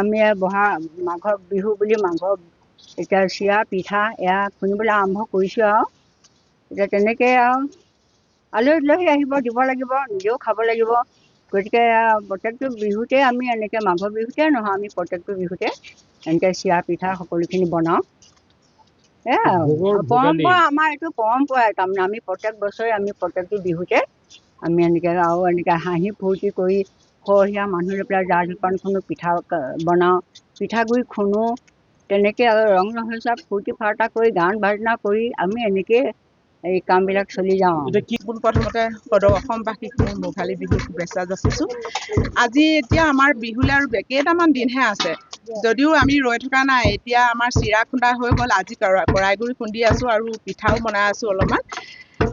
আমি বহা মাঘৰ বিহু বুলি মাঘৰ এতিয়া চিৰা, পিঠা এয়া খুন্দিবলৈ আৰম্ভ কৰিছোঁ আৰু। এতিয়া তেনেকৈ আৰু। আলহী দুলহী আহিব, দিব লাগিব, নিজেও খাব লাগিব। গতিকে প্ৰত্যেকটো বিহুতে আমি এনেকৈ মাঘৰ বিহুতে নহয়, আমি প্ৰত্যেকটো বিহুতে এনেকৈ চিৰা, পিঠা সকলোখিনি বনাওঁ। পৰম্পৰা আমাৰ এইটো পৰম্পৰাই তাৰমানে আমি প্ৰত্যেক বছৰে আমি প্ৰত্যেকটো বিহুতে আমি এনেকৈ আৰু এনেকৈ হাঁহি ফূৰ্তি কৰি সৰহীয়া মানুহ লৈ পেলাই জা জলপান খুন্দো পিঠা বনাওঁ পিঠাগুড়ি খুন্দো তেনেকৈ আৰু ৰং ৰহইচা ফূৰ্তি ফাৰ্তা কৰি গান বাজনা কৰি আমি এনেকৈ এই কামবিলাক চলি যাওঁ। কি পোন প্ৰথমতে সদৌ অসমবাসীক মোৰ ভোগালী বিহুৰ শুভেচ্ছা যাচিছোঁ আজি এতিয়া আমাৰ বিহুলৈ আৰু কেইটামান দিনহে আছে। যদিও আমি ৰৈ থকা নাই এতিয়া আমাৰ চিৰা খুন্দা হৈ গ'ল আজি কৰা- কৰাইগুড়ি খুন্দি আছোঁ আৰু পিঠাও বনাই আছোঁ অলপমান।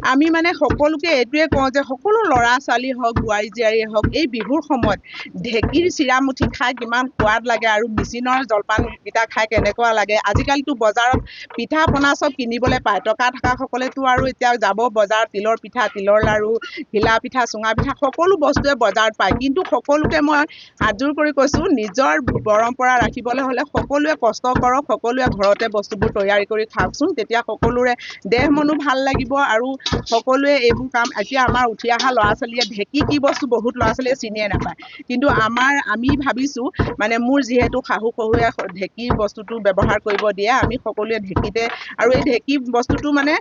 আমি মানে সকলোকে এইটোৱে কওঁ যে সকলো ল'ৰা ছোৱালী হওক বোৱাৰী জীয়াৰীয়ে হওক এই বিহুৰ সময়ত ঢেঁকীৰ চিৰামুঠি খাই কিমান সোৱাদ লাগে আৰু মেচিনৰ জলপানকেইটা খাই কেনেকুৱা লাগে। আজিকালিতো বজাৰত পিঠা পনা চব কিনিবলৈ পায়। টকা থকাসকলেতো আৰু এতিয়া যাব বজাৰত তিলৰ পিঠা তিলৰ লাড়ু ঘিলা পিঠা চুঙা পিঠা সকলো বস্তুৱে বজাৰত পায়। কিন্তু সকলোকে মই হাতযোৰ কৰি কৈছোঁ নিজৰ পৰম্পৰা ৰাখিবলৈ হ'লে সকলোৱে কষ্ট কৰক সকলোৱে ঘৰতে বস্তুবোৰ তৈয়াৰী কৰি খাওকচোন। তেতিয়া সকলোৰে দেহ মনো ভাল লাগিব আৰু সকলোৱে এইবোৰ কাম এতিয়া আমাৰ উঠি অহা ল'ৰা ছোৱালীয়ে ঢেঁকী কি বস্তু বহুত ল'ৰা ছোৱালীয়ে চিনিয়ে নাপায়। কিন্তু আমাৰ আমি ভাবিছোঁ মানে মোৰ যিহেতু শাহু শহুৰে স- ঢেঁকী বস্তুটো ব্যৱহাৰ কৰিব দিয়ে আমি সকলোৱে ঢেঁকীতে আৰু এই ঢেঁকী বস্তুটো মানে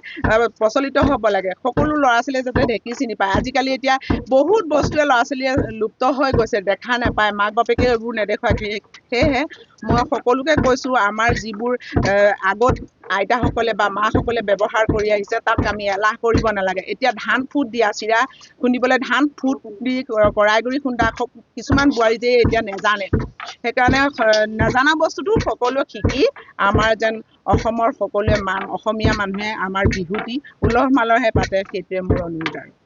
প্ৰচলিত হ'ব লাগে। সকলো ল'ৰা ছোৱালীয়ে যাতে ঢেঁকী চিনি পায়। আজিকালি এতিয়া বহুত বস্তুৱে ল'ৰা ছোৱালীয়ে লুপ্ত হৈ গৈছে দেখা নাপায়। মাক বাপেকে এইবোৰ নেদেখুৱায় সেয়েহে মই সকলোকে কৈছোঁ আমাৰ যিবোৰ আগত আইতাসকলে বা মাসকলে ব্যৱহাৰ কৰি আহিছে তাক আমি এলাহ কৰিব নালাগে। এতিয়া ধান ফুট দিয়া চিৰা খুন্দিবলৈ ধান ফুট দি কৰাইগুড়ি খুন্দা স- কিছুমান বোৱাৰী যে এতিয়া নেজানে। সেইকাৰণে নজনা বস্তুটো সকলোৱে শিকি আমাৰ যেন অসমৰ সকলোৱে মান অসমীয়া মানুহে আমাৰ বিহুটি উলহ মালহে পাতে সেইটোৱে মোৰ অনুৰোধ আৰু।